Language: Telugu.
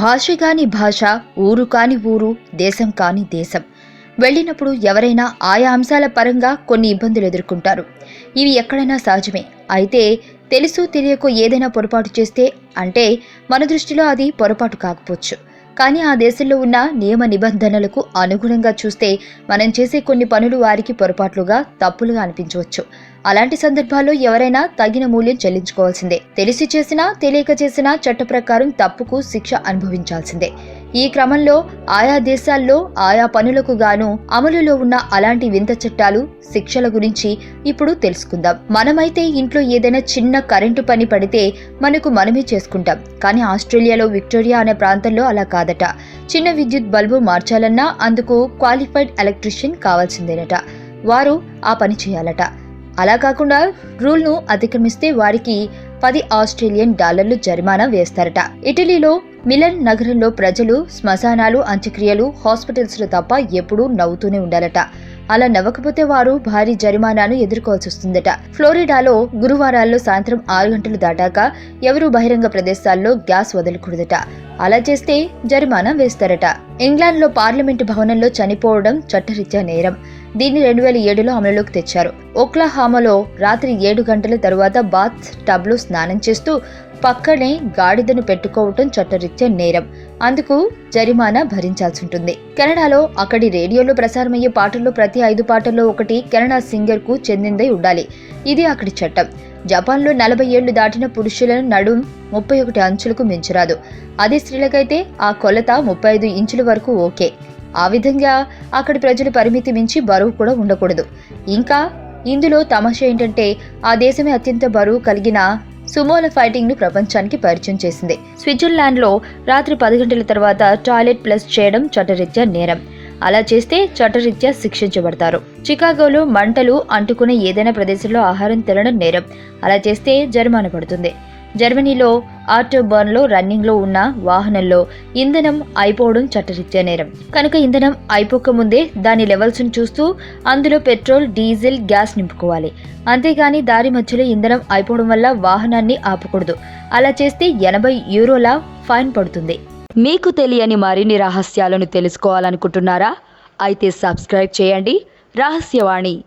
భాష కాని భాష ఊరు కాని ఊరు దేశం కాని దేశం. వెళ్ళినప్పుడు ఎవరైనా ఆయా అంశాల పరంగా కొన్ని ఇబ్బందులు ఎదుర్కొంటారు. ఇవి ఎక్కడైనా సహజమే. అయితే తెలుసు తెలియకు ఏదైనా పొరపాటు చేస్తే అంటే మన దృష్టిలో అది పొరపాటు కాకపోవచ్చు. కానీ ఆ దేశంలో ఉన్న నియమ నిబంధనలకు అనుగుణంగా చూస్తే మనం చేసే కొన్ని పనులు వారికి పొరపాట్లుగా తప్పులుగా అనిపించవచ్చు. అలాంటి సందర్భాల్లో ఎవరైనా తగిన మూల్యం చెల్లించుకోవాల్సిందే. తెలిసి చేసినా తెలియక చేసినా చట్ట ప్రకారం తప్పుకు శిక్ష అనుభవించాల్సిందే. ఈ క్రమంలో ఆయా దేశాల్లో ఆయా పనులకు గాను అమలులో ఉన్న అలాంటి వింత చట్టాలు శిక్షల గురించి ఇప్పుడు తెలుసుకుందాం. మనమైతే ఇంట్లో ఏదైనా చిన్న కరెంటు పని పడితే మనకు మనమే చేసుకుంటాం. కానీ ఆస్ట్రేలియాలో విక్టోరియా అనే ప్రాంతంలో అలా కాదట. చిన్న విద్యుత్ బల్బు మార్చాలన్నా అందుకు క్వాలిఫైడ్ ఎలక్ట్రీషియన్ కావాల్సిందేనట. వారు ఆ పని చేయాలట. అలా కాకుండా రూల్ను అతిక్రమిస్తే వారికి పది ఆస్ట్రేలియన్ డాలర్లు జరిమానా వేస్తారట. ఇటలీలో మిలన్ నగరంలో ప్రజలు శ్మశానాలు అంత్యక్రియలు హాస్పిటల్స్లో తప్ప ఎప్పుడూ నవ్వుతూనే ఉండాలట. అలా నవ్వకపోతే వారు భారీ జరిమానాను ఎదుర్కోవాల్సి వస్తుందట. ఫ్లోరిడాలో గురువారాల్లో సాయంత్రం ఆరు గంటలు దాటాక ఎవరూ బహిరంగ ప్రదేశాల్లో గ్యాస్ వదలకూడదట. అలా చేస్తే జరిమానా వేస్తారట. ఇంగ్లాండ్లో పార్లమెంటు భవనంలో చనిపోవడం చట్టరీత్యా నేరం. దీన్ని రెండు వేల ఏడులో అమలులోకి తెచ్చారు. ఓక్లాహామాలో రాత్రి ఏడు గంటల తరువాత బాత్ టబ్లో స్నానం చేస్తూ పక్కనే గాడిదను పెట్టుకోవటం చట్టరీత్యా నేరం. అందుకు జరిమానా భరించాల్సి ఉంటుంది. కెనడాలో అక్కడి రేడియోలో ప్రసారమయ్యే పాటల్లో ప్రతి ఐదు పాటల్లో ఒకటి కెనడా సింగర్కు చెందిందై ఉండాలి. ఇది అక్కడి చట్టం. జపాన్లో నలభై ఏళ్ళు దాటిన పురుషులను నడుం ముప్పై ఒకటి అంచులకు మించరాదు. అదే స్త్రీలకైతే ఆ కొలత ముప్పై ఐదు ఇంచుల వరకు ఓకే. ఆ విధంగా అక్కడి ప్రజలు పరిమితి మించి బరువు కూడా ఉండకూడదు. ఇంకా ఇందులో తమాషా ఏంటంటే ఆ దేశమే అత్యంత బరువు కలిగిన సుమోల ఫైటింగ్ను ప్రపంచానికి పరిచయం చేసింది. స్విట్జర్లాండ్లో రాత్రి పది గంటల తర్వాత టాయిలెట్ ప్లస్ చేయడం చట్టరీత్యా నేరం. అలా చేస్తే చట్టరీత్యా శిక్షించబడతారు. చికాగోలో మంటలు అంటుకునే ఏదైనా ప్రదేశంలో ఆహారం తినడం నేరం. అలా చేస్తే జరిమానా పడుతుంది. జర్మనీలో ఆటోబర్న్ రన్నింగ్లో ఉన్న వాహనంలో ఇంధనం అయిపోవడం చట్టరీత్యా నేరం. కనుక ఇంధనం అయిపోక ముందే దాని లెవెల్స్ను చూస్తూ అందులో పెట్రోల్ డీజిల్ గ్యాస్ నింపుకోవాలి. అంతేగాని దారి మధ్యలో ఇంధనం అయిపోవడం వల్ల వాహనాన్ని ఆపకూడదు. అలా చేస్తే ఎనభై యూరోల ఫైన్ పడుతుంది. మీకు తెలియని మరిన్ని రహస్యాలను తెలుసుకోవాలనుకుంటున్నారా? అయితే సబ్స్క్రైబ్ చేయండి. రహస్యవాణి.